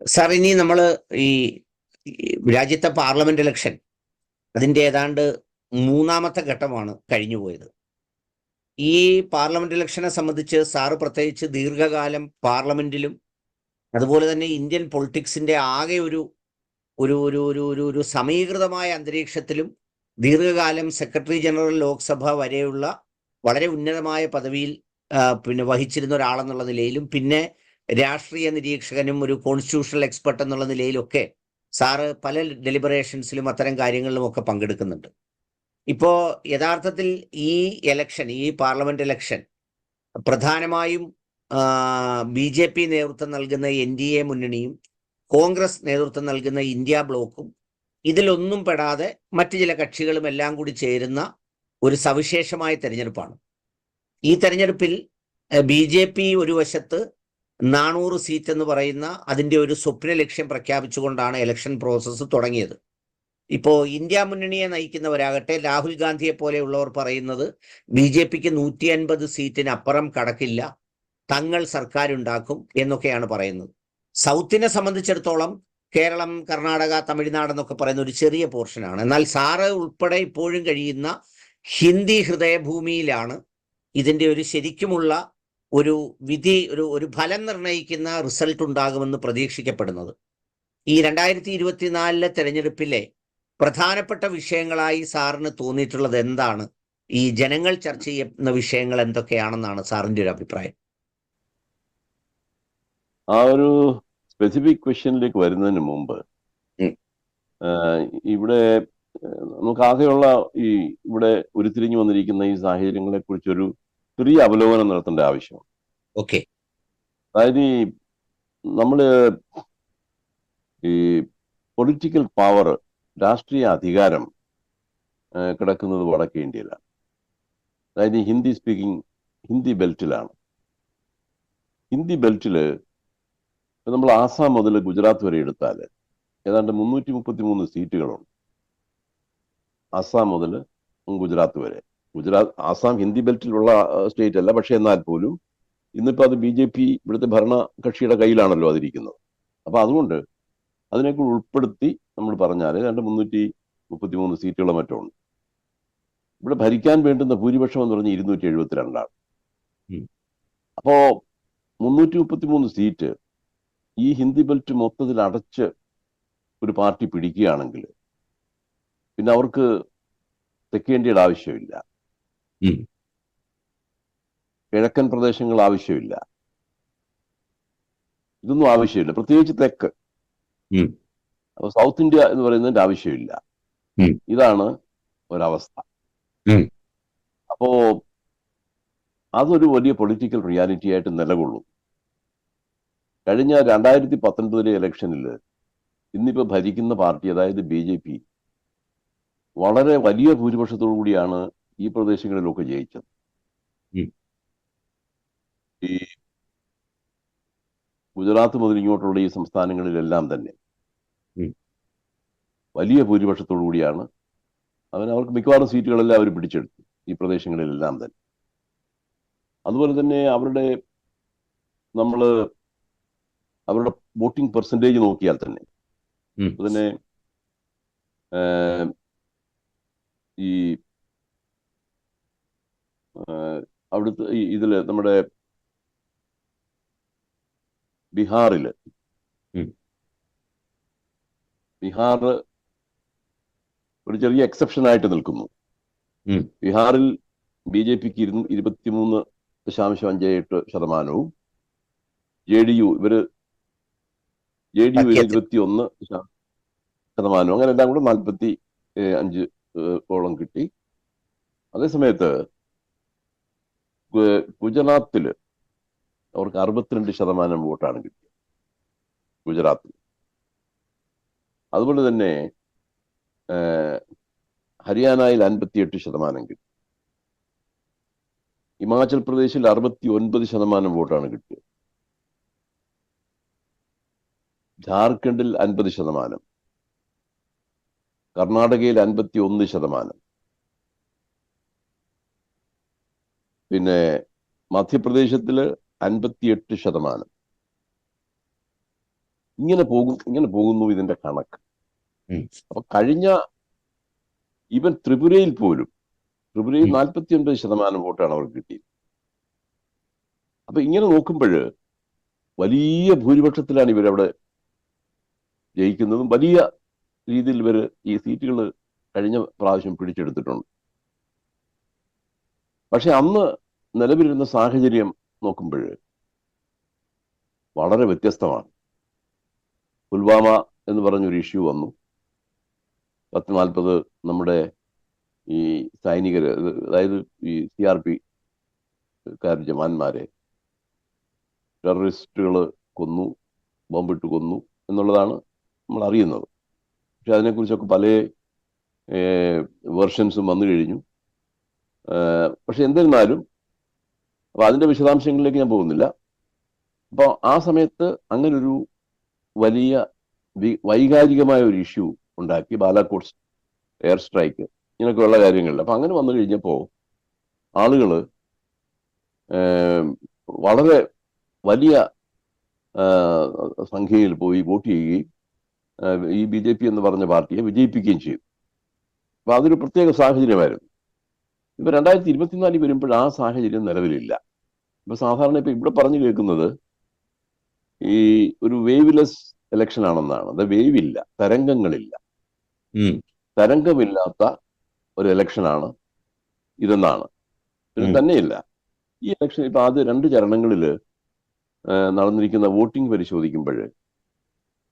Sir ഇനി നമ്മൾ ഈ രാജ്യത്തെ പാർലമെന്റ് ഇലക്ഷൻ അതിന്റെ ഏതാണ്ട് മൂന്നാമത്തെ ഘട്ടമാണ് കഴിഞ്ഞു പോയത്. ഈ പാർലമെന്റ് ഇലക്ഷനെ സംബന്ധിച്ച് സാറ് പ്രത്യേകിച്ച് ദീർഘകാലം പാർലമെന്റിലും അതുപോലെ തന്നെ ഇന്ത്യൻ പൊളിറ്റിക്സിന്റെ ആകെ ഒരു ഒരു ഒരു ഒരു ഒരു ഒരു സമീകൃതമായ അന്തരീക്ഷത്തിലും ദീർഘകാലം സെക്രട്ടറി ജനറൽ ലോക്സഭ വരെയുള്ള വളരെ ഉന്നതമായ പദവിയിൽ പിന്നെ വഹിച്ചിരുന്ന ഒരാളെന്നുള്ള നിലയിലും പിന്നെ രാഷ്ട്രീയ നിരീക്ഷകനും ഒരു കോൺസ്റ്റിറ്റ്യൂഷണൽ എക്സ്പെർട്ട് എന്നുള്ള നിലയിലൊക്കെ സാറ് പല ഡെലിബറേഷൻസിലും അത്തരം കാര്യങ്ങളിലും ഒക്കെ പങ്കെടുക്കുന്നുണ്ട്. ഇപ്പോ യഥാർത്ഥത്തിൽ ഈ എലക്ഷൻ ഈ പാർലമെന്റ് ഇലക്ഷൻ പ്രധാനമായും ബി ജെ പി നേതൃത്വം നൽകുന്ന എൻ ഡി എ മുന്നണിയും കോൺഗ്രസ് നേതൃത്വം നൽകുന്ന ഇന്ത്യ ബ്ലോക്കും ഇതിലൊന്നും പെടാതെ മറ്റു ചില കക്ഷികളും എല്ലാം കൂടി ചേരുന്ന ഒരു സവിശേഷമായ തെരഞ്ഞെടുപ്പാണ്. ഈ തെരഞ്ഞെടുപ്പിൽ ബി ജെ പി ഒരു വശത്ത് നാനൂറ് സീറ്റ് എന്ന് പറയുന്ന അതിന്റെ ഒരു സ്വപ്ന ലക്ഷ്യം പ്രഖ്യാപിച്ചുകൊണ്ടാണ് ഇലക്ഷൻ പ്രോസസ്സ് തുടങ്ങിയത്. ഇപ്പോൾ ഇന്ത്യ മുന്നണിയെ നയിക്കുന്നവരാകട്ടെ രാഹുൽ ഗാന്ധിയെ പോലെയുള്ളവർ പറയുന്നത് ബി ജെ പിക്ക് നൂറ്റി അൻപത് സീറ്റിനപ്പുറം കടക്കില്ല തങ്ങൾ സർക്കാർ ഉണ്ടാക്കും എന്നൊക്കെയാണ് പറയുന്നത്. സൗത്തിനെ സംബന്ധിച്ചിടത്തോളം കേരളം കർണാടക തമിഴ്നാട് എന്നൊക്കെ പറയുന്ന ഒരു ചെറിയ പോർഷനാണ് എന്നാൽ സാറ് ഉൾപ്പെടെ ഇപ്പോഴും കഴിയുന്ന ഹിന്ദി ഹൃദയഭൂമിയിലാണ് ഇതിന്റെ ഒരു ശരിക്കുമുള്ള ഒരു വിധി ഒരു ഒരു ഫലം നിർണയിക്കുന്ന റിസൾട്ട് ഉണ്ടാകുമെന്ന് പ്രതീക്ഷിക്കപ്പെടുന്നത്. ഈ രണ്ടായിരത്തി ഇരുപത്തിനാലിലെ തെരഞ്ഞെടുപ്പിലെ പ്രധാനപ്പെട്ട വിഷയങ്ങളായി സാറിന് തോന്നിയിട്ടുള്ളത് എന്താണ്? ഈ ജനങ്ങൾ ചർച്ച ചെയ്യുന്ന വിഷയങ്ങൾ എന്തൊക്കെയാണെന്നാണ് സാറിന്റെ ഒരു അഭിപ്രായം? ആ ഒരു സ്പെസിഫിക് ക്വസ്റ്റ്യനിലേക്ക് വരുന്നതിന് മുമ്പ് ഇവിടെ നമുക്ക് ആകെയുള്ള ഈ ഇവിടെ ഉരുത്തിരിഞ്ഞു വന്നിരിക്കുന്ന ഈ സാഹചര്യങ്ങളെ കുറിച്ചൊരു ചെറിയ അവലോകനം നടത്തേണ്ട ആവശ്യമാണ്. ഓക്കെ. അതായത് ഈ നമ്മൾ ഈ പൊളിറ്റിക്കൽ പവർ രാഷ്ട്രീയ അധികാരം കിടക്കുന്നത് വടക്കേ ഇന്ത്യയിലാണ്. അതായത് ഹിന്ദി സ്പീക്കിംഗ് ഹിന്ദി ബെൽറ്റിലാണ്. ഹിന്ദി ബെൽറ്റിൽ ഇപ്പൊ നമ്മൾ ആസാം മുതൽ ഗുജറാത്ത് വരെ എടുത്താൽ ഏതാണ്ട് മുന്നൂറ്റി മുപ്പത്തി മൂന്ന് സീറ്റുകളുണ്ട്. ആസാം മുതൽ ഗുജറാത്ത് വരെ. ഗുജറാത്ത് ആസാം ഹിന്ദി ബെൽറ്റിലുള്ള സ്റ്റേറ്റ് അല്ല പക്ഷെ എന്നാൽ പോലും ഇന്നിപ്പോൾ അത് ബി ജെ പി ഇവിടുത്തെ ഭരണ കക്ഷിയുടെ കയ്യിലാണല്ലോ അതിരിക്കുന്നത് അപ്പൊ അതുകൊണ്ട് അതിനെക്കൂടി ഉൾപ്പെടുത്തി നമ്മൾ പറഞ്ഞാൽ രണ്ട് മുന്നൂറ്റി മുപ്പത്തി മൂന്ന് സീറ്റുകളോ മറ്റോ ഉണ്ട് ഇവിടെ ഭരിക്കാൻ വേണ്ടുന്ന ഭൂരിപക്ഷം എന്ന് പറഞ്ഞാൽ ഇരുന്നൂറ്റി എഴുപത്തിരണ്ടാണ്. അപ്പോ മുന്നൂറ്റി മുപ്പത്തി മൂന്ന് സീറ്റ് ഈ ഹിന്ദി ബെൽറ്റ് മൊത്തത്തിൽ അടച്ച് ഒരു പാർട്ടി പിടിക്കുകയാണെങ്കിൽ പിന്നെ അവർക്ക് തെക്കേണ്ടിയുടെ ആവശ്യമില്ല. കിഴക്കൻ പ്രദേശങ്ങൾ ആവശ്യമില്ല. ഇതൊന്നും ആവശ്യമില്ല. പ്രത്യേകിച്ച് തെക്ക്. അപ്പൊ സൗത്ത് ഇന്ത്യ എന്ന് പറയുന്നതിന്റെ ആവശ്യമില്ല. ഇതാണ് ഒരവസ്ഥ. അപ്പോ അതൊരു വലിയ പൊളിറ്റിക്കൽ റിയാലിറ്റി ആയിട്ട് നിലകൊള്ളും. കഴിഞ്ഞ രണ്ടായിരത്തി പത്തൊൻപതിലെ ഇലക്ഷനിൽ ഇന്നിപ്പോ ഭരിക്കുന്ന പാർട്ടി അതായത് ബി ജെ പി വളരെ വലിയ ഭൂരിപക്ഷത്തോടു കൂടിയാണ് ഈ പ്രദേശങ്ങളിലൊക്കെ ജയിച്ചത്. ഈ ഗുജറാത്ത് മുതൽ ഇങ്ങോട്ടുള്ള ഈ സംസ്ഥാനങ്ങളിലെല്ലാം തന്നെ. വലിയ ഭൂരിപക്ഷത്തോടു കൂടിയാണ് അവൻ അവർക്ക് മിക്കവാറും സീറ്റുകളെല്ലാം അവർ പിടിച്ചെടുത്തു ഈ പ്രദേശങ്ങളിലെല്ലാം തന്നെ അതുപോലെ തന്നെ അവരുടെ നമ്മൾ അവരുടെ വോട്ടിംഗ് പെർസെന്റേജ് നോക്കിയാൽ തന്നെ. അതിനെ ഈ അവിടുത്തെ ഇതിൽ നമ്മുടെ ബീഹാറിൽ. ബീഹാർ ഒരു ചെറിയ എക്സെപ്ഷൻ ആയിട്ട് നിൽക്കുന്നു. ബീഹാറിൽ ബി ജെ പിക്ക് ഇരുന്ന് ഇരുപത്തിമൂന്ന് ദശാംശം അഞ്ച് എട്ട് ശതമാനവും ജെ ഡി യു ഇവർ ജെ ഡി യു. ഇരുപത്തി ഒന്ന് ശതമാനവും അങ്ങനെ എല്ലാം കൂടെ നാൽപ്പത്തി അഞ്ച് ഓളം കിട്ടി അതേസമയത്ത് ഗുജറാത്തിൽ അവർക്ക് അറുപത്തിരണ്ട് ശതമാനം വോട്ടാണ് കിട്ടിയത്. ഗുജറാത്തിൽ. അതുപോലെ തന്നെ ഹരിയാനയിൽ അൻപത്തിയെട്ട് ശതമാനം കിട്ടി. ഹിമാചൽ പ്രദേശിൽ അറുപത്തി ഒൻപത് ശതമാനം വോട്ടാണ് കിട്ടിയത്. ജാർഖണ്ഡിൽ അൻപത് ശതമാനം. കർണാടകയിൽ അൻപത്തി ഒന്ന് ശതമാനം. പിന്നെ മധ്യപ്രദേശത്തിൽ അൻപത്തിയെട്ട് ശതമാനം ഇങ്ങനെ പോകും ഇങ്ങനെ പോകുന്നു ഇതിന്റെ കണക്ക്. അപ്പൊ കഴിഞ്ഞ ഈവൻ ത്രിപുരയിൽ പോലും ത്രിപുരയിൽ. നാൽപ്പത്തി ഒൻപത് ശതമാനം വോട്ടാണ് അവർക്ക് കിട്ടിയത് അപ്പൊ ഇങ്ങനെ നോക്കുമ്പോൾ വലിയ ഭൂരിപക്ഷത്തിലാണ് ഇവരവിടെ ജയിക്കുന്നതും വലിയ രീതിയിൽ ഇവർ ഈ സീറ്റുകൾ കഴിഞ്ഞ പ്രാവശ്യം പിടിച്ചെടുത്തിട്ടുണ്ട് പക്ഷെ അന്ന് നിലവിലിരുന്ന സാഹചര്യം നോക്കുമ്പോൾ വളരെ വ്യത്യസ്തമാണ്. പുൽവാമ എന്ന് പറഞ്ഞൊരു ഇഷ്യൂ വന്നു. പത്ത് നാൽപ്പത് നമ്മുടെ ഈ സൈനികർ അതായത് ഈ സി ആർ പി കാർ ജവാന്മാരെ ടെററിസ്റ്റുകൾ കൊന്നു ബോംബിട്ട് കൊന്നു എന്നുള്ളതാണ് നമ്മൾ അറിയുന്നത് പക്ഷെ അതിനെക്കുറിച്ചൊക്കെ പല വെർഷൻസും വന്നു കഴിഞ്ഞു. പക്ഷെ എന്നിരുന്നാലും അപ്പൊ അതിന്റെ വിശദാംശങ്ങളിലേക്ക് ഞാൻ പോകുന്നില്ല. അപ്പോൾ ആ സമയത്ത് അങ്ങനൊരു വലിയ വൈകാരികമായ ഒരു ഇഷ്യൂ ഉണ്ടാക്കി ബാലാക്കോട്ട് എയർ സ്ട്രൈക്ക് ഇങ്ങനെയൊക്കെയുള്ള കാര്യങ്ങളിൽ. അപ്പൊ അങ്ങനെ വന്നു കഴിഞ്ഞപ്പോൾ ആളുകൾ വളരെ വലിയ സംഖ്യയിൽ പോയി വോട്ട് ചെയ്യുകയും ഈ ബി ജെ പി എന്ന് പറഞ്ഞ പാർട്ടിയെ വിജയിപ്പിക്കുകയും ചെയ്തു. അപ്പൊ അതൊരു പ്രത്യേക സാഹചര്യമായിരുന്നു. ഇപ്പൊ രണ്ടായിരത്തി ഇരുപത്തിനാലിൽ വരുമ്പോൾ ആ സാഹചര്യം നിലവിലില്ല. ഇപ്പൊ സാധാരണ ഇപ്പൊ ഇവിടെ പറഞ്ഞു കേൾക്കുന്നത് ഈ ഒരു വേവ്ലെസ് ഇലക്ഷൻ ആണെന്നാണ്. അത് വേവില്ല തരംഗങ്ങളില്ല. തരംഗമില്ലാത്ത ഒരു ഇലക്ഷനാണ് ഇതെന്നാണ്. ഇത് തന്നെയില്ല. ഈ ഇലക്ഷൻ ഇപ്പൊ ആദ്യ രണ്ട് ചരണങ്ങളിൽ നടന്നിരിക്കുന്ന വോട്ടിംഗ് പരിശോധിക്കുമ്പോൾ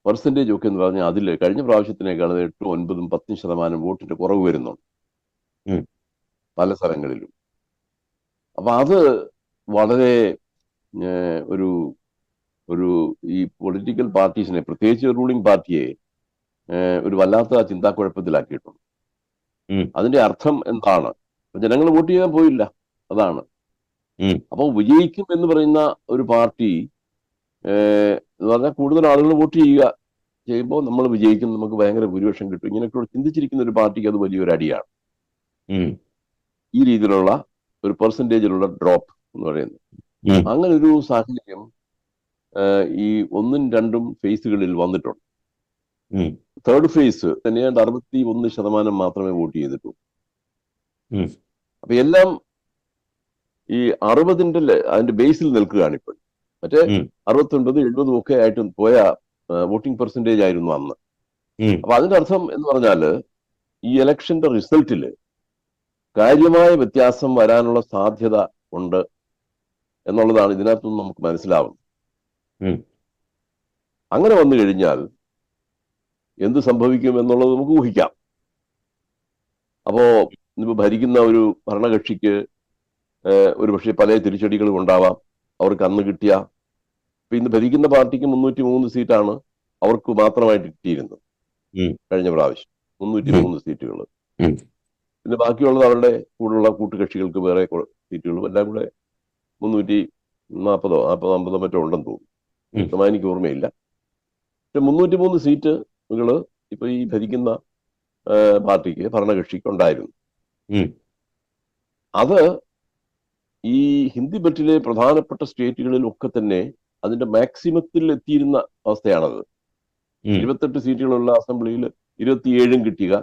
പെർസെന്റേജ് ഒക്കെ എന്ന് പറഞ്ഞാൽ അതിൽ കഴിഞ്ഞ പ്രാവശ്യത്തിനേക്കാൾ എട്ടും ഒൻപതും പത്തും ശതമാനം വോട്ടിന്റെ കുറവ് വരുന്നുണ്ട്. പല സ്ഥലങ്ങളിലും. അപ്പൊ അത് വളരെ ഒരു ഒരു ഈ പൊളിറ്റിക്കൽ പാർട്ടീസിനെ പ്രത്യേകിച്ച് റൂളിംഗ് പാർട്ടിയെ ഒരു വല്ലാത്ത ചിന്താക്കുഴപ്പത്തിലാക്കിയിട്ടുണ്ട്. കുഴപ്പത്തിലാക്കിയിട്ടുണ്ട് അതിന്റെ അർത്ഥം എന്താണ്? ജനങ്ങൾ വോട്ട് ചെയ്യാൻ പോയില്ല. അതാണ്. അപ്പൊ അപ്പോൾ വിജയിക്കും എന്ന് പറയുന്ന ഒരു പാർട്ടി എന്ന് പറഞ്ഞാൽ കൂടുതൽ ആളുകൾ വോട്ട് ചെയ്യുക ചെയ്യുമ്പോൾ നമ്മൾ വിജയിക്കും നമുക്ക് ഭയങ്കര ഭൂരിപക്ഷം കിട്ടും. ഇങ്ങനെയൊക്കെ ചിന്തിച്ചിരിക്കുന്ന ഒരു പാർട്ടിക്ക് അത് വലിയൊരു അടിയാണ്. ഈ രീതിയിലുള്ള ഒരു പെർസെന്റേജിലുള്ള ഡ്രോപ്പ് എന്ന് പറയുന്നത് അങ്ങനെ ഒരു സാഹചര്യം ഈ ഒന്നും രണ്ടും ഫേസുകളിൽ വന്നിട്ടുണ്ട്. തേർഡ് ഫേസ് തന്നെയാണ്ട് അറുപത്തി ഒന്ന് ശതമാനം മാത്രമേ വോട്ട് ചെയ്തിട്ടുള്ളൂ. അപ്പൊ എല്ലാം ഈ അറുപതിന്റെ അതിന്റെ ബേസിൽ നിൽക്കുകയാണ് ഇപ്പോൾ മറ്റേ. അറുപത്തൊൻപത് എഴുപതും ഒക്കെ ആയിട്ട് പോയ വോട്ടിംഗ് പെർസെന്റേജ് ആയിരുന്നു അന്ന്. അപ്പൊ അതിന്റെ അർത്ഥം എന്ന് പറഞ്ഞാൽ ഈ ഇലക്ഷന്റെ റിസൾട്ടിൽ കാര്യമായ വ്യത്യാസം വരാനുള്ള സാധ്യത ഉണ്ട് എന്നുള്ളതാണ് ഇതിനകത്തുനിന്ന് നമുക്ക് മനസ്സിലാവുന്നത്. അങ്ങനെ വന്നു കഴിഞ്ഞാൽ എന്ത് സംഭവിക്കും എന്നുള്ളത് നമുക്ക് ഊഹിക്കാം. അപ്പോ ഇപ്പൊ ഭരിക്കുന്ന ഒരു ഭരണകക്ഷിക്ക് ഒരു പക്ഷേ പല തിരിച്ചടികളും ഉണ്ടാവാം. അവർക്ക് അന്ന് കിട്ടിയ ഇപ്പൊ ഇന്ന് ഭരിക്കുന്ന പാർട്ടിക്ക് മുന്നൂറ്റി മൂന്ന് സീറ്റാണ് അവർക്ക് മാത്രമായിട്ട് കിട്ടിയിരുന്നത് കഴിഞ്ഞ പ്രാവശ്യം. മുന്നൂറ്റി മൂന്ന് സീറ്റുകൾ. പിന്നെ ബാക്കിയുള്ളത് അവരുടെ കൂടെയുള്ള കൂട്ടുകക്ഷികൾക്ക് വേറെ സീറ്റുകളും എല്ലാം കൂടെ മുന്നൂറ്റി നാൽപ്പതോ നാൽപ്പതോ അമ്പതോ മറ്റോ ഉണ്ടെന്ന് തോന്നുന്നു. വ്യക്തമായി എനിക്ക് ഓർമ്മയില്ല. പക്ഷെ മുന്നൂറ്റി മൂന്ന് സീറ്റുകൾ ഇപ്പൊ ഈ ഭരിക്കുന്ന പാർട്ടിക്ക് ഭരണകക്ഷിക്ക് ഉണ്ടായിരുന്നു. അത് ഈ ഹിന്ദി ബെറ്റിലെ പ്രധാനപ്പെട്ട സ്റ്റേറ്റുകളിൽ ഒക്കെ തന്നെ അതിന്റെ മാക്സിമത്തിൽ എത്തിയിരുന്ന അവസ്ഥയാണത്. ഇരുപത്തെട്ട് സീറ്റുകളുള്ള അസംബ്ലിയിൽ ഇരുപത്തിയേഴും കിട്ടുക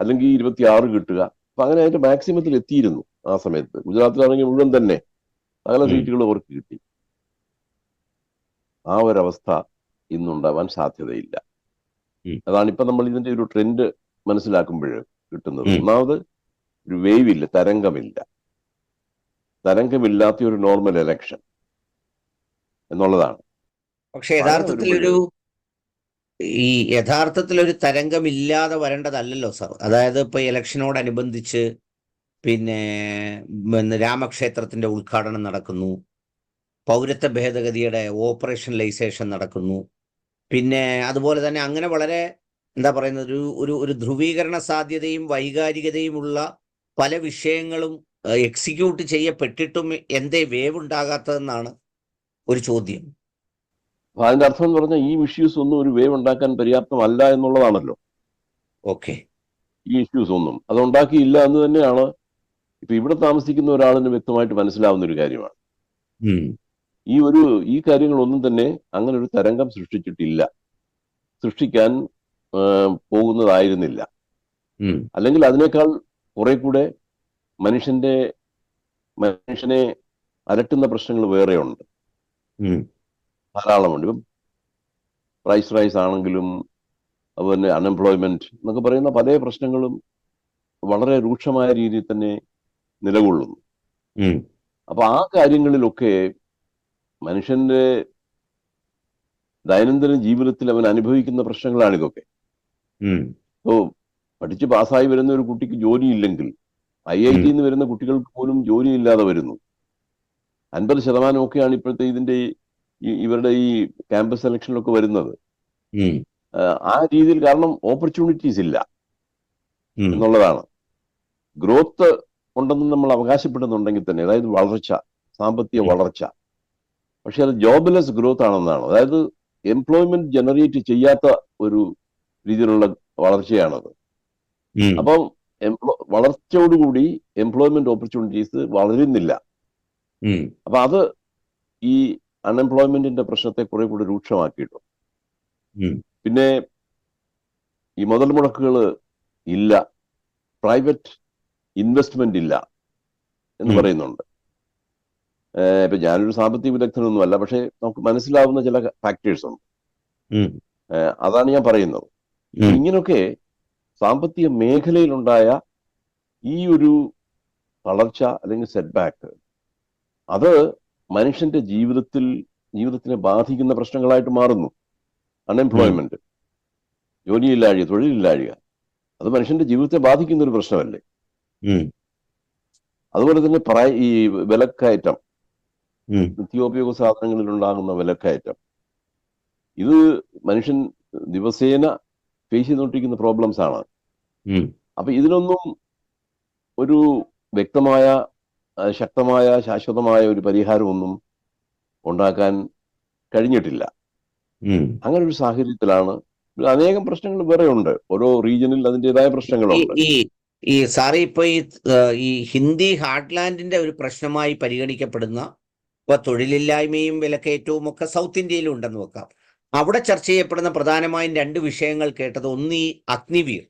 അല്ലെങ്കിൽ ഇരുപത്തിയാറ് കിട്ടുക. അപ്പൊ അങ്ങനെ അതിന്റെ മാക്സിമത്തിൽ എത്തിയിരുന്നു ആ സമയത്ത്. ഗുജറാത്തിലാണെങ്കിൽ മുഴുവൻ തന്നെ അങ്ങനെ സീറ്റുകൾ അവർക്ക് കിട്ടി. ആ ഒരവസ്ഥ ഇന്നുണ്ടാവാൻ സാധ്യതയില്ല. അതാണ് ഇപ്പൊ നമ്മൾ ഇതിന്റെ ഒരു ട്രെൻഡ് മനസ്സിലാക്കുമ്പോൾ കിട്ടുന്നത്. ഒന്നാമത് ഒരു വേവ് ഇല്ല തരംഗമില്ല. തരംഗമില്ലാത്ത ഒരു നോർമൽ എലക്ഷൻ എന്നുള്ളതാണ്. പക്ഷെ യഥാർത്ഥത്തിൽ ഒരു ഈ യഥാർത്ഥത്തിൽ ഒരു തരംഗം ഇല്ലാതെ വരേണ്ടതല്ലല്ലോ സർ. അതായത് ഇപ്പൊ ഇലക്ഷനോടനുബന്ധിച്ച് പിന്നെ രാമക്ഷേത്രത്തിന്റെ ഉദ്ഘാടനം നടക്കുന്നു. പൗരത്വ ഭേദഗതിയുടെ ഓപ്പറേഷനലൈസേഷൻ നടക്കുന്നു. പിന്നെ അതുപോലെ തന്നെ അങ്ങനെ വളരെ എന്താ പറയുന്നത് ഒരു ഒരു ഒരു ധ്രുവീകരണ സാധ്യതയും വൈകാരികതയുമുള്ള പല വിഷയങ്ങളും എക്സിക്യൂട്ട് ചെയ്യപ്പെട്ടിട്ടും എന്തേ വേവ് ഉണ്ടാകാത്തതെന്നാണ് ഒരു ചോദ്യം. അപ്പൊ അതിന്റെ അർത്ഥം എന്ന് പറഞ്ഞാൽ ഈ ഇഷ്യൂസ് ഒന്നും ഒരു വേവ് ഉണ്ടാക്കാൻ പര്യാപ്തമല്ല എന്നുള്ളതാണല്ലോ. ഓക്കെ. ഈ ഇഷ്യൂസ് ഒന്നും. അത് ഉണ്ടാക്കിയില്ല എന്ന് തന്നെയാണ് ഇപ്പൊ ഇവിടെ താമസിക്കുന്ന ഒരാളിന് വ്യക്തമായിട്ട് മനസ്സിലാവുന്ന ഒരു കാര്യമാണ്. ഈ ഒരു ഈ കാര്യങ്ങളൊന്നും തന്നെ അങ്ങനെ ഒരു തരംഗം സൃഷ്ടിച്ചിട്ടില്ല. സൃഷ്ടിക്കാൻ പോകുന്നതായിരുന്നില്ല. അല്ലെങ്കിൽ അതിനേക്കാൾ കുറെ കൂടെ മനുഷ്യന്റെ മനുഷ്യനെ അലട്ടുന്ന പ്രശ്നങ്ങൾ വേറെയുണ്ട്. ധാരാളമുണ്ട്. ഇപ്പം പ്രൈസ് റൈസ് ആണെങ്കിലും അതുപോലെ അൺഎംപ്ലോയ്മെന്റ് എന്നൊക്കെ പറയുന്ന പല പ്രശ്നങ്ങളും വളരെ രൂക്ഷമായ രീതിയിൽ തന്നെ നിലകൊള്ളുന്നു. അപ്പൊ ആ കാര്യങ്ങളിലൊക്കെ മനുഷ്യന്റെ ദൈനംദിന ജീവിതത്തിൽ അവൻ അനുഭവിക്കുന്ന പ്രശ്നങ്ങളാണ് ഇതൊക്കെ. അപ്പോ പഠിച്ച് പാസ്സായി വരുന്ന ഒരു കുട്ടിക്ക് ജോലിയില്ലെങ്കിൽ ഐ ഐ ടിന്ന് വരുന്ന കുട്ടികൾക്ക് പോലും ജോലിയില്ലാതെ വരുന്നു. അൻപത് ശതമാനമൊക്കെയാണ് ഇപ്പോഴത്തെ ഇതിന്റെ ഇവരുടെ ഈ ക്യാമ്പസ് സെലക്ഷനിലൊക്കെ വരുന്നത്. ആ രീതിയിൽ കാരണം ഓപ്പർച്യൂണിറ്റീസ് ഇല്ല. എന്നുള്ളതാണ്. ഗ്രോത്ത് ഉണ്ടെന്ന് നമ്മൾ അവകാശപ്പെടുന്നുണ്ടെങ്കിൽ തന്നെ അതായത് വളർച്ച സാമ്പത്തിക വളർച്ച. പക്ഷെ അത് ജോബ്ലെസ് ഗ്രോത്ത് ആണെന്നാണ്. അതായത് എംപ്ലോയ്മെന്റ് ജനറേറ്റ് ചെയ്യാത്ത ഒരു രീതിയിലുള്ള വളർച്ചയാണത്. അപ്പം എംപ്ലോ വളർച്ചയോടുകൂടി എംപ്ലോയ്മെന്റ് ഓപ്പർച്യൂണിറ്റീസ് വളരുന്നില്ല. അപ്പൊ അത് ഈ അൺഎംപ്ലോയ്മെന്റിന്റെ പ്രശ്നത്തെ കുറെ കൂടി രൂക്ഷമാക്കിയിട്ടുണ്ട്. പിന്നെ ഈ മുതൽ മുടക്കുകൾ ഇല്ല. പ്രൈവറ്റ് ഇൻവെസ്റ്റ്മെന്റ് ഇല്ല എന്ന് പറയുന്നുണ്ട്. ഇപ്പൊ ഞാനൊരു സാമ്പത്തിക വിദഗ്ധനൊന്നുമല്ല പക്ഷെ നമുക്ക് മനസ്സിലാവുന്ന ചില ഫാക്ടേഴ്സ് ഉണ്ട്. അതാണ് ഞാൻ പറയുന്നത്. ഇങ്ങനൊക്കെ സാമ്പത്തിക മേഖലയിലുണ്ടായ ഈ ഒരു വളർച്ച അല്ലെങ്കിൽ സെറ്റ് ബാക്ക് അത് മനുഷ്യന്റെ ജീവിതത്തിൽ ജീവിതത്തിനെ ബാധിക്കുന്ന പ്രശ്നങ്ങളായിട്ട് മാറുന്നു. അൺഎംപ്ലോയ്മെന്റ് ജോലിയില്ലാഴിക തൊഴിലില്ലാഴിക. അത് മനുഷ്യന്റെ ജീവിതത്തെ ബാധിക്കുന്ന ഒരു പ്രശ്നമല്ലേ അതുപോലെ തന്നെ പ്രായ ഈ വിലക്കയറ്റം. നിത്യോപയോഗ സാധനങ്ങളിൽ ഉണ്ടാകുന്ന വിലക്കയറ്റം. ഇത് മനുഷ്യൻ ദിവസേന ഫേസ് ചെയ്തുകൊണ്ടിരിക്കുന്ന പ്രോബ്ലംസ് ആണ്. അപ്പൊ ഇതിനൊന്നും ഒരു വ്യക്തമായ ശക്തമായ ശാശ്വതമായ ഒരു പരിഹാരമൊന്നും ഉണ്ടാക്കാൻ കഴിഞ്ഞിട്ടില്ല. അങ്ങനെ ഒരു സാഹചര്യത്തിലാണ് അനേകം പ്രശ്നങ്ങൾ വേറെ ഉണ്ട്. ഓരോ റീജിയനിൽ അതിന്റെതായ പ്രശ്നങ്ങളുണ്ട്. ഈ ഈ സാറി ഇപ്പൊ ഈ ഈ ഹിന്ദി ഹാർട്ട്ലാൻഡിന്റെ ഒരു പ്രശ്നമായി പരിഗണിക്കപ്പെടുന്ന ഇപ്പൊ തൊഴിലില്ലായ്മയും വിലക്കയറ്റവും ഒക്കെ സൗത്ത് ഇന്ത്യയിലും ഉണ്ടെന്ന് വെക്കാം. അവിടെ ചർച്ച ചെയ്യപ്പെടുന്ന പ്രധാനമായും രണ്ട് വിഷയങ്ങൾ കേട്ടത്. ഒന്ന് ഈ അഗ്നിവീർ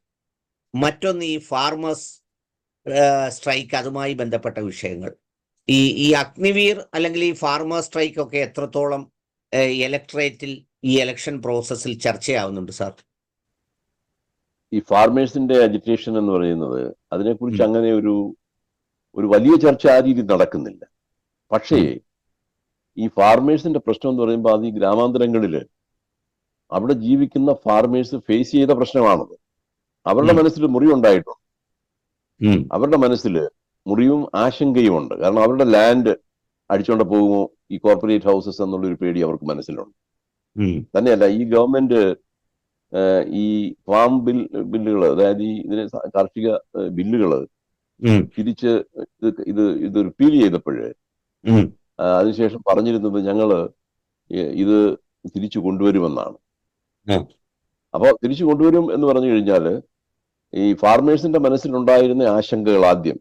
മറ്റൊന്ന് ഈ ഫാർമേഴ്സ് സ്ട്രൈക്ക് അതുമായി ബന്ധപ്പെട്ട വിഷയങ്ങൾ. ഈ ഈ അഗ്നിവീർ അല്ലെങ്കിൽ ഈ ഫാർമർ സ്ട്രൈക്ക് ഒക്കെ എത്രത്തോളം ഇലക്ട്രേറ്റിൽ ഈ ഇലക്ഷൻ പ്രോസസ്സിൽ ചർച്ചയാവുന്നുണ്ട് സാർ? ഈ ഫാർമേഴ്സിന്റെ അജിറ്റേഷൻ എന്ന് പറയുന്നത് അതിനെക്കുറിച്ച്. അങ്ങനെ ഒരു ഒരു വലിയ ചർച്ച ആ രീതി നടക്കുന്നില്ല. പക്ഷേ ഈ ഫാർമേഴ്സിന്റെ പ്രശ്നം എന്ന് പറയുമ്പോൾ അത് ഈ ഗ്രാമാന്തരങ്ങളിൽ അവിടെ ജീവിക്കുന്ന ഫാർമേഴ്സ് ഫേസ് ചെയ്ത പ്രശ്നമാണത്. അവരുടെ മനസ്സിൽ മുറിവുണ്ടായിട്ടുണ്ട്. അവരുടെ മനസ്സിൽ മുറിവും ആശങ്കയും ഉണ്ട്. കാരണം അവരുടെ ലാൻഡ് അടിച്ചുകൊണ്ട് പോകുമോ? ഈ കോർപ്പറേറ്റ് ഹൗസസ് എന്നുള്ള ഒരു പേടി അവർക്ക് മനസ്സിലുണ്ട്. തന്നെയല്ല ഈ ഗവൺമെന്റ് ഈ ഫാം ബിൽ ബില്ലുകൾ അതായത് ഈ ഇതിന് കാർഷിക ബില്ലുകൾ തിരിച്ച് ഇത് ഇത് ഇത് റിപ്പീൽ ചെയ്തപ്പോഴ് അതിനുശേഷം പറഞ്ഞിരുന്നത് ഞങ്ങൾ ഇത് തിരിച്ചു കൊണ്ടുവരുമെന്നാണ്. അപ്പോൾ തിരിച്ചു കൊണ്ടുവരും എന്ന് പറഞ്ഞു കഴിഞ്ഞാൽ ഈ ഫാർമേഴ്സിന്റെ മനസ്സിലുണ്ടായിരുന്ന ആശങ്കകൾ ആദ്യം.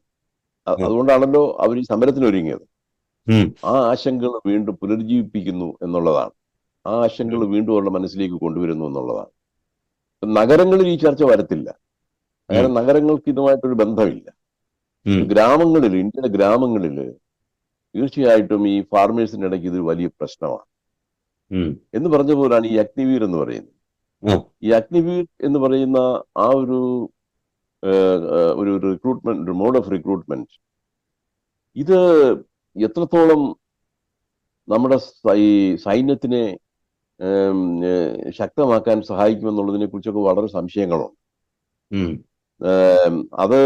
അതുകൊണ്ടാണല്ലോ അവർ ഈ സമരത്തിന് ഒരുങ്ങിയത്. ആ ആശങ്കകൾ വീണ്ടും പുനരുജ്ജീവിപ്പിക്കുന്നു എന്നുള്ളതാണ്. ആ ആശങ്കകൾ വീണ്ടും അവരുടെ മനസ്സിലേക്ക് കൊണ്ടുവരുന്നു എന്നുള്ളതാണ്. നഗരങ്ങളിൽ ഈ ചർച്ച വരത്തില്ല. കാരണം നഗരങ്ങൾക്ക് ഇതുമായിട്ടൊരു ബന്ധമില്ല. ഗ്രാമങ്ങളിൽ ഇന്ത്യയുടെ ഗ്രാമങ്ങളിൽ തീർച്ചയായിട്ടും ഈ ഫാർമേഴ്സിന്റെ ഇടയ്ക്ക് ഇത് വലിയ പ്രശ്നമാണ്. എന്ന് പറഞ്ഞ പോലാണ് ഈ അഗ്നിവീർ എന്ന് പറയുന്നത്. ഈ അഗ്നിവീർ എന്ന് പറയുന്ന ആ ഒരു ഒരു റിക്രൂട്ട്മെന്റ് ഒരു മോഡ് ഓഫ് റിക്രൂട്ട്മെന്റ് ഇത് എത്രത്തോളം നമ്മുടെ ഈ സൈന്യത്തിനെ ശക്തമാക്കാൻ സഹായിക്കുമെന്നുള്ളതിനെ കുറിച്ചൊക്കെ വളരെ സംശയങ്ങളുണ്ട്. അത്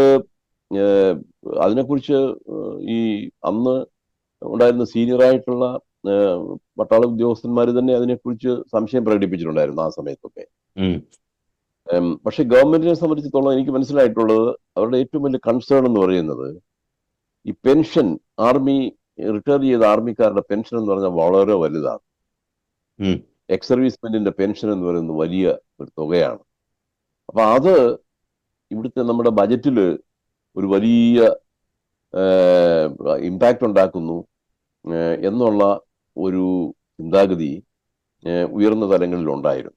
അതിനെക്കുറിച്ച് ഈ അന്ന് ഉണ്ടായിരുന്ന സീനിയറായിട്ടുള്ള ആയിട്ടുള്ള പട്ടാള ഉദ്യോഗസ്ഥന്മാർ തന്നെ അതിനെക്കുറിച്ച് സംശയം പ്രകടിപ്പിച്ചിട്ടുണ്ടായിരുന്നു ആ സമയത്തൊക്കെ. പക്ഷെ ഗവൺമെന്റിനെ സംബന്ധിച്ചിടത്തോളം എനിക്ക് മനസ്സിലായിട്ടുള്ളത് അവരുടെ ഏറ്റവും വലിയ കൺസേൺ എന്ന് പറയുന്നത് ഈ പെൻഷൻ ആർമി റിട്ടയർ ചെയ്ത ആർമിക്കാരുടെ പെൻഷൻ എന്ന് പറഞ്ഞാൽ വളരെ വലുതാണ്. എക്സ് സർവീസ്മെന്റിന്റെ പെൻഷൻ എന്ന് പറയുന്നത് വലിയ ഒരു തുകയാണ്. അപ്പൊ അത് ഇവിടുത്തെ നമ്മുടെ ബജറ്റിൽ ഒരു വലിയ ഇമ്പാക്റ്റ് ഉണ്ടാക്കുന്നു. എന്നുള്ള ഒരു ചിന്താഗതി ഉയർന്ന തലങ്ങളിൽ ഉണ്ടായിരുന്നു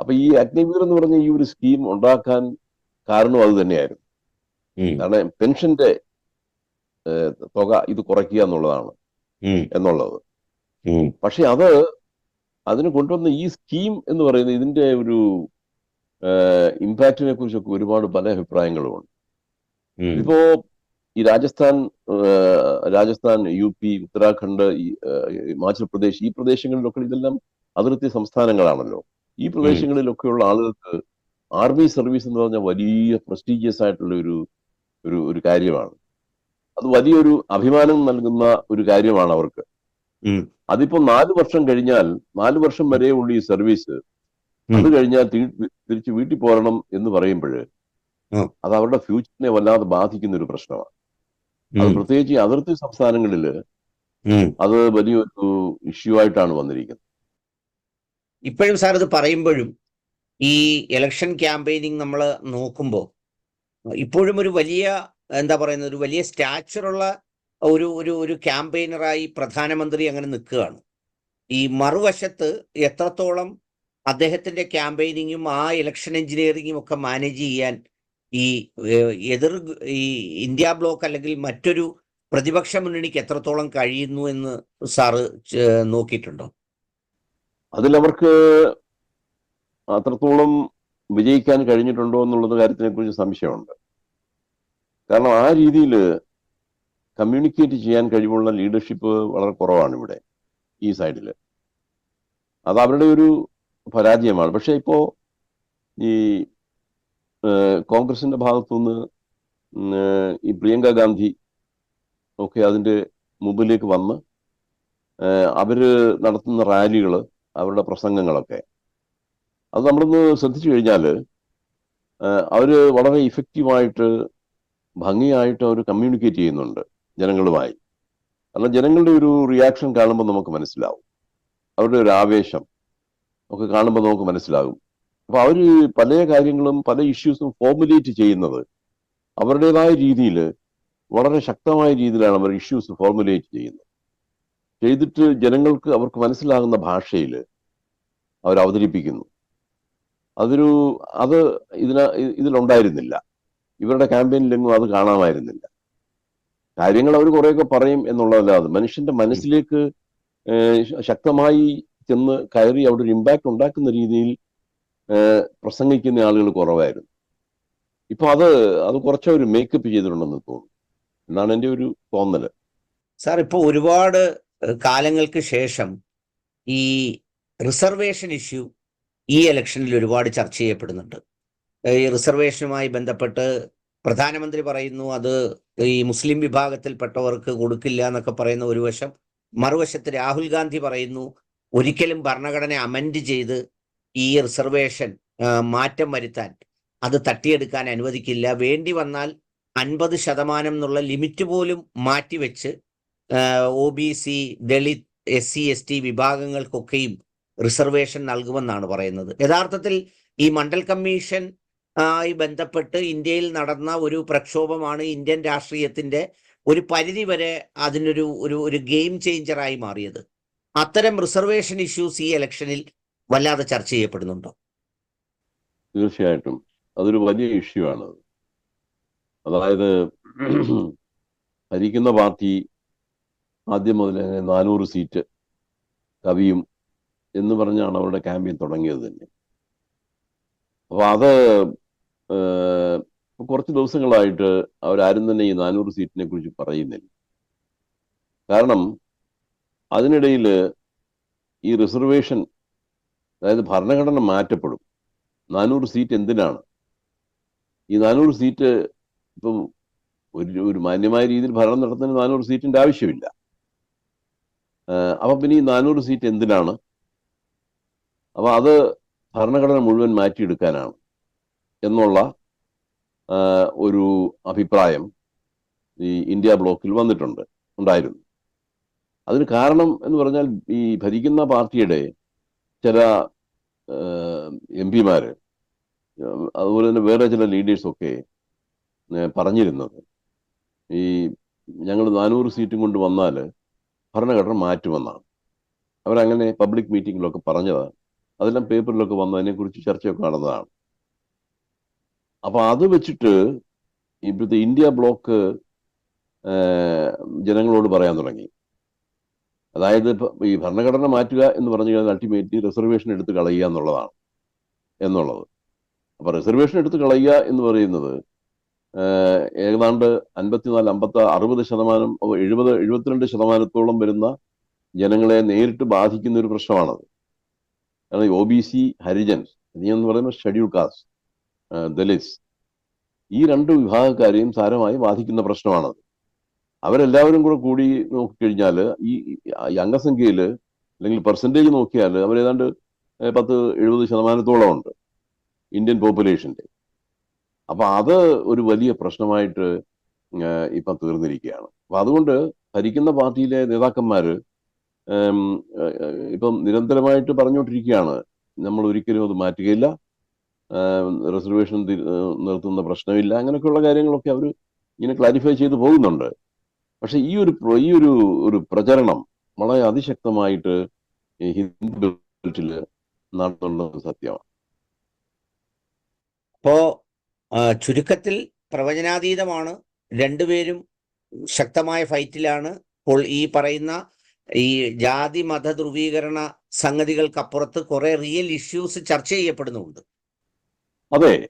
അപ്പൊ ഈ അഗ്നിവീർ എന്ന് പറഞ്ഞ ഈ ഒരു സ്കീം ഉണ്ടാക്കാൻ കാരണം അത് തന്നെയായിരുന്നു. കാരണം പെൻഷന്റെ തുക ഇത് കുറയ്ക്കുക എന്നുള്ളതാണ്. എന്നുള്ളത്. പക്ഷെ അത് അതിന് കൊണ്ടുവന്ന ഈ സ്കീം എന്ന് പറയുന്നത് ഇതിന്റെ ഒരു ഇമ്പാക്റ്റിനെ കുറിച്ചൊക്കെ ഒരുപാട് പല അഭിപ്രായങ്ങളുമുണ്ട്. ഇപ്പോ ഈ രാജസ്ഥാൻ രാജസ്ഥാൻ യു പി ഉത്തരാഖണ്ഡ് ഹിമാചൽ പ്രദേശ് ഈ പ്രദേശങ്ങളിലൊക്കെ ഇതെല്ലാം അതിർത്തി സംസ്ഥാനങ്ങളാണല്ലോ. ഈ പ്രദേശങ്ങളിലൊക്കെയുള്ള ആളുകൾക്ക് ആർമി സർവീസ് എന്ന് പറഞ്ഞാൽ വലിയ പ്രസ്റ്റീജിയസ് ആയിട്ടുള്ള ഒരു ഒരു ഒരു കാര്യമാണ്. അത് വലിയൊരു അഭിമാനം നൽകുന്ന ഒരു കാര്യമാണ് അവർക്ക്. അതിപ്പോ നാല് വർഷം കഴിഞ്ഞാൽ നാല് വർഷം വരെ ഉള്ള ഈ സർവീസ്. അത് കഴിഞ്ഞാൽ തിരിച്ച് വീട്ടിൽ പോരണം എന്ന് പറയുമ്പോൾ അത് അവരുടെ ഫ്യൂച്ചറിനെ വല്ലാതെ ബാധിക്കുന്ന ഒരു പ്രശ്നമാണ്. അത് പ്രത്യേകിച്ച് ഈ അതിർത്തി സംസ്ഥാനങ്ങളിൽ അത് വലിയൊരു ഇഷ്യൂ ആയിട്ടാണ് വന്നിരിക്കുന്നത്. ഇപ്പോഴും സാർ ഇത് പറയുമ്പോഴും ഈ ഇലക്ഷൻ ക്യാമ്പയിനിങ് നമ്മൾ നോക്കുമ്പോൾ ഇപ്പോഴും ഒരു വലിയ എന്താ പറയുന്നത് ഒരു വലിയ സ്റ്റാച്ചറുള്ള ഒരു ഒരു ഒരു ക്യാമ്പയിനറായി പ്രധാനമന്ത്രി അങ്ങനെ നിൽക്കുകയാണ്. ഈ മറുവശത്ത് എത്രത്തോളം അദ്ദേഹത്തിന്റെ ക്യാമ്പയിനിങ്ങും ആ ഇലക്ഷൻ എഞ്ചിനീയറിങ്ങും ഒക്കെ മാനേജ് ചെയ്യാൻ ഈ എതിർ ഈ ഇന്ത്യ ബ്ലോക്ക് അല്ലെങ്കിൽ മറ്റൊരു പ്രതിപക്ഷ മുന്നണിക്ക് എത്രത്തോളം കഴിയുന്നു എന്ന് സാറ് ചെ- നോക്കിയിട്ടുണ്ടോ അതിലവർക്ക് അത്രത്തോളം വിജയിക്കാൻ കഴിഞ്ഞിട്ടുണ്ടോ എന്നുള്ളത് കാര്യത്തിനെ കുറിച്ച് സംശയമുണ്ട്. കാരണം ആ രീതിയിൽ കമ്മ്യൂണിക്കേറ്റ് ചെയ്യാൻ കഴിവുള്ള ലീഡർഷിപ്പ് വളരെ കുറവാണ് ഇവിടെ ഈ സൈഡിൽ അത് അവരുടെ ഒരു പരാജയമാണ്. പക്ഷെ ഇപ്പോ ഈ കോൺഗ്രസിന്റെ ഭാഗത്തുനിന്ന് ഈ പ്രിയങ്ക ഗാന്ധി ഒക്കെ അതിന്റെ മുമ്പിലേക്ക് വന്ന് അവർ നടത്തുന്ന റാലികൾ അവരുടെ പ്രസംഗങ്ങളൊക്കെ. അത് നമ്മളൊന്ന് ശ്രദ്ധിച്ചു കഴിഞ്ഞാൽ അവർ വളരെ ഇഫക്റ്റീവായിട്ട് ഭംഗിയായിട്ട് അവർ കമ്മ്യൂണിക്കേറ്റ് ചെയ്യുന്നുണ്ട് ജനങ്ങളുമായി. കാരണം ജനങ്ങളുടെ ഒരു റിയാക്ഷൻ കാണുമ്പോൾ നമുക്ക് മനസ്സിലാവും. അവരുടെ ഒരു ആവേശം ഒക്കെ കാണുമ്പോൾ നമുക്ക് മനസ്സിലാകും. അപ്പൊ അവർ പല കാര്യങ്ങളും പല ഇഷ്യൂസും ഫോർമുലേറ്റ് ചെയ്യുന്നത് അവരുടേതായ രീതിയിൽ വളരെ ശക്തമായ രീതിയിലാണ് അവർ ഇഷ്യൂസ് ഫോർമുലേറ്റ് ചെയ്യുന്നത്. ചെയ്തിട്ട് ജനങ്ങൾക്ക് അവർക്ക് മനസ്സിലാകുന്ന ഭാഷയിൽ അവർ അവതരിപ്പിക്കുന്നു. അതൊരു അത് ഇതിന ഇതിലുണ്ടായിരുന്നില്ല. ഇവരുടെ ക്യാമ്പയിനിലെങ്ങും അത് കാണാമായിരുന്നില്ല. കാര്യങ്ങൾ അവർ കുറേയൊക്കെ പറയും എന്നുള്ളതല്ലാതെ മനുഷ്യന്റെ മനസ്സിലേക്ക് ശക്തമായി ചെന്ന് കയറി അവിടെ ഒരു ഇമ്പാക്ട് ഉണ്ടാക്കുന്ന രീതിയിൽ പ്രസംഗിക്കുന്ന ആളുകൾ കുറവായിരുന്നു. ഇപ്പൊ അത് അത് കുറച്ചൊരു മേക്കപ്പ് ചെയ്തിട്ടുണ്ടെന്ന് തോന്നുന്നു. എന്നാണ് എന്റെ ഒരു തോന്നൽ. സാർ ഇപ്പോൾ ഒരുപാട് കാലങ്ങൾക്ക് ശേഷം ഈ റിസർവേഷൻ ഇഷ്യൂ ഈ ഇലക്ഷനിൽ ഒരുപാട് ചർച്ച ചെയ്യപ്പെടുന്നുണ്ട്. ഈ റിസർവേഷനുമായി ബന്ധപ്പെട്ട് പ്രധാനമന്ത്രി പറയുന്നു അത് ഈ മുസ്ലിം വിഭാഗത്തിൽപ്പെട്ടവർക്ക് കൊടുക്കില്ല എന്നൊക്കെ പറയുന്ന ഒരു വശം. മറുവശത്ത് രാഹുൽ ഗാന്ധി പറയുന്നു ഒരിക്കലും ഭരണഘടന അമെൻഡ് ചെയ്ത് ഈ റിസർവേഷൻ മാറ്റം വരുത്താൻ അത് തട്ടിയെടുക്കാൻ അനുവദിക്കില്ല. വേണ്ടി വന്നാൽ അൻപത് ശതമാനം എന്നുള്ള ലിമിറ്റ് പോലും മാറ്റിവെച്ച് O B C Dalit S C S T വിഭാഗങ്ങൾക്കൊക്കെയും reservation നൽകുമെന്നാണ് പറയുന്നത്. യഥാർത്ഥത്തിൽ ഈ മണ്ഡൽ കമ്മീഷൻ ആയി ബന്ധപ്പെട്ട് ഇന്ത്യയിൽ നടന്ന ഒരു പ്രക്ഷോഭമാണ് ഇന്ത്യൻ രാഷ്ട്രീയത്തിന്റെ ഒരു പരിധി വരെ അതിനൊരു ഒരു ഒരു ഗെയിം ചേഞ്ചറായി മാറിയത്. അത്തരം റിസർവേഷൻ ഇഷ്യൂസ് ഈ ഇലക്ഷനിൽ വല്ലാതെ ചർച്ച ചെയ്യപ്പെടുന്നുണ്ടോ? തീർച്ചയായിട്ടും. അതൊരു വലിയ ഇഷ്യൂ ആണ്. അതായത് ഭരിക്കുന്ന പാർട്ടി ആദ്യം മുതൽ നാനൂറ് സീറ്റ് കവിയും എന്ന് പറഞ്ഞാണ് അവരുടെ ക്യാമ്പയിൻ തുടങ്ങിയത് തന്നെ. അപ്പൊ അത് കുറച്ച് ദിവസങ്ങളായിട്ട് അവരാരും തന്നെ ഈ നാനൂറ് സീറ്റിനെ കുറിച്ച് പറയുന്നില്ല. കാരണം അതിനിടയിൽ ഈ റിസർവേഷൻ അതായത് ഭരണഘടന മാറ്റപ്പെടും. നാനൂറ് സീറ്റ് എന്തിനാണ്? ഈ നാനൂറ് സീറ്റ് ഇപ്പം ഒരു ഒരു മാന്യമായ രീതിയിൽ ഭരണം നടത്തുന്നതിന് നാനൂറ് സീറ്റിന്റെ ആവശ്യമില്ല. അപ്പൊ പിന്നെ ഈ നാനൂറ് സീറ്റ് എന്തിനാണ്? അപ്പൊ അത് ഭരണഘടന മുഴുവൻ മാറ്റിയെടുക്കാനാണ് എന്നുള്ള ഒരു അഭിപ്രായം ഈ ഇന്ത്യ ബ്ലോക്കിൽ വന്നിട്ടുണ്ട് ഉണ്ടായിരുന്നു. അതിന് കാരണം എന്ന് പറഞ്ഞാൽ ഈ ഭരിക്കുന്ന പാർട്ടിയുടെ ചില എം പിമാര് അതുപോലെ തന്നെ വേറെ ചില ലീഡേഴ്സൊക്കെ പറഞ്ഞിരുന്നത്. ഈ ഞങ്ങൾ നാനൂറ് സീറ്റും കൊണ്ട് വന്നാൽ ഭരണഘടന മാറ്റുമെന്നാണ്. അവരങ്ങനെ പബ്ലിക് മീറ്റിങ്ങിലൊക്കെ പറഞ്ഞതാണ് അതെല്ലാം പേപ്പറിലൊക്കെ വന്നതിനെ കുറിച്ച് ചർച്ചയൊക്കെ നടന്നതാണ്. അപ്പൊ അത് വെച്ചിട്ട് ഇപ്പോഴത്തെ ഇന്ത്യ ബ്ലോക്ക് ജനങ്ങളോട് പറയാൻ തുടങ്ങി. അതായത് ഈ ഭരണഘടന മാറ്റുക എന്ന് പറഞ്ഞു കഴിഞ്ഞാൽ അൾട്ടിമേറ്റ്ലി റിസർവേഷൻ എടുത്ത് കളയുക എന്നുള്ളതാണ്. എന്നുള്ളത്. അപ്പൊ റിസർവേഷൻ എടുത്ത് കളയുക എന്ന് പറയുന്നത് ഏതാണ്ട് അൻപത്തിനാല് അമ്പത്തി അറുപത് ശതമാനം എഴുപത് എഴുപത്തിരണ്ട് ശതമാനത്തോളം വരുന്ന ജനങ്ങളെ നേരിട്ട് ബാധിക്കുന്ന ഒരു പ്രശ്നമാണത്. കാരണം ഒ ബി സി ഹരിജൻസ് എന്ന് പറയുമ്പോൾ ഷെഡ്യൂൾ കാസ്റ്റ് ദലിത്സ് ഈ രണ്ട് വിഭാഗക്കാരെയും സാരമായി ബാധിക്കുന്ന പ്രശ്നമാണത്. അവരെല്ലാവരും കൂടെ കൂടി നോക്കിക്കഴിഞ്ഞാൽ ഈ അംഗസംഖ്യയിൽ അല്ലെങ്കിൽ പെർസെന്റേജ് നോക്കിയാൽ അവരേതാണ്ട് പത്ത് എഴുപത് ശതമാനത്തോളം ഉണ്ട് ഇന്ത്യൻ പോപ്പുലേഷന്റെ അപ്പൊ അത് ഒരു വലിയ പ്രശ്നമായിട്ട് ഇപ്പം തീർന്നിരിക്കുകയാണ്. അപ്പൊ അതുകൊണ്ട് ഭരിക്കുന്ന പാർട്ടിയിലെ നേതാക്കന്മാര് ഇപ്പം നിരന്തരമായിട്ട് പറഞ്ഞുകൊണ്ടിരിക്കുകയാണ് നമ്മൾ ഒരിക്കലും അത് മാറ്റുകയില്ല റിസർവേഷൻ നിർത്തുന്ന പ്രശ്നമില്ല അങ്ങനെയൊക്കെയുള്ള കാര്യങ്ങളൊക്കെ അവർ ഇങ്ങനെ ക്ലാരിഫൈ ചെയ്ത് പോകുന്നുണ്ട്. പക്ഷെ ഈ ഒരു ഈ ഒരു ഒരു പ്രചരണം വളരെ അതിശക്തമായിട്ട് ഹിന്ദു ബെൽറ്റിൽ സത്യമാണ്. അപ്പോ ചുരുക്കത്തിൽ പ്രവചനാതീതമാണ്. രണ്ടുപേരും ശക്തമായ ഫൈറ്റിലാണ്. ഇപ്പോൾ ഈ പറയുന്ന ഈ ജാതി മത ധ്രുവീകരണ സംഗതികൾക്കപ്പുറത്ത് കുറെ റിയൽ ഇഷ്യൂസ് ചർച്ച ചെയ്യപ്പെടുന്നുണ്ട്. അതെ.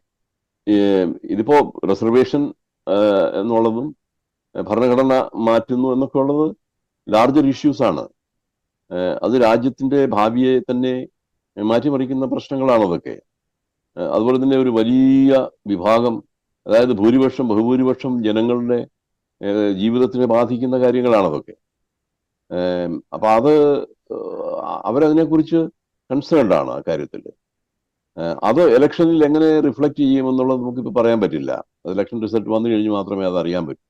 ഇതിപ്പോ റിസർവേഷൻ എന്നുള്ളതും ഭരണഘടന മാറ്റുന്നു എന്നൊക്കെ ഉള്ളത് ലാർജർ ഇഷ്യൂസ് ആണ്. അത് രാജ്യത്തിന്റെ ഭാവിയെ തന്നെ മാറ്റിമറിക്കുന്ന പ്രശ്നങ്ങളാണ് അതൊക്കെ അതുപോലെ തന്നെ ഒരു വലിയ വിഭാഗം അതായത് ഭൂരിപക്ഷം ബഹുഭൂരിപക്ഷം ജനങ്ങളുടെ ജീവിതത്തിനെ ബാധിക്കുന്ന കാര്യങ്ങളാണ് അതൊക്കെ. അപ്പൊ അത് അവരതിനെക്കുറിച്ച് കൺസേൺഡ് ആണ് ആ കാര്യത്തിൽ. അത് ഇലക്ഷനിൽ എങ്ങനെ റിഫ്ലക്ട് ചെയ്യുമെന്നുള്ളത് നമുക്കിപ്പോൾ പറയാൻ പറ്റില്ല. അത് ഇലക്ഷൻ റിസൾട്ട് വന്നു കഴിഞ്ഞ് മാത്രമേ അത് അറിയാൻ പറ്റൂ.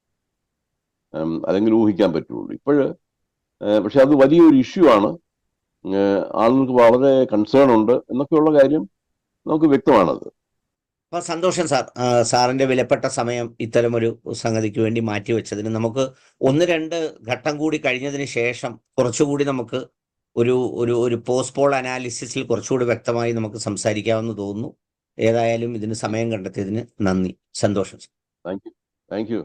അല്ലെങ്കിൽ ഊഹിക്കാൻ പറ്റുള്ളൂ. ഇപ്പോൾ പക്ഷെ അത് വലിയൊരു ഇഷ്യൂ ആണ്. ആളുകൾക്ക് വളരെ കൺസേൺ ഉണ്ട്. എന്നൊക്കെയുള്ള കാര്യം നമുക്ക് വ്യക്തമാണത്. അപ്പൊ സന്തോഷം സാർ. സാറിന്റെ വിലപ്പെട്ട സമയം ഇത്തരം ഒരു സംഗതിക്ക് വേണ്ടി മാറ്റിവെച്ചതിന് നമുക്ക് ഒന്ന് രണ്ട് ഘട്ടം കൂടി കഴിഞ്ഞതിന് ശേഷം കുറച്ചുകൂടി നമുക്ക് ഒരു ഒരു ഒരു പോസ്റ്റ് പോൾ അനാലിസിസിൽ കുറച്ചുകൂടി വ്യക്തമായി നമുക്ക് സംസാരിക്കാമെന്ന് തോന്നുന്നു. ഏതായാലും ഇതിന് സമയം കണ്ടെത്തിയതിന് നന്ദി. സന്തോഷം താങ്ക് യു താങ്ക് യു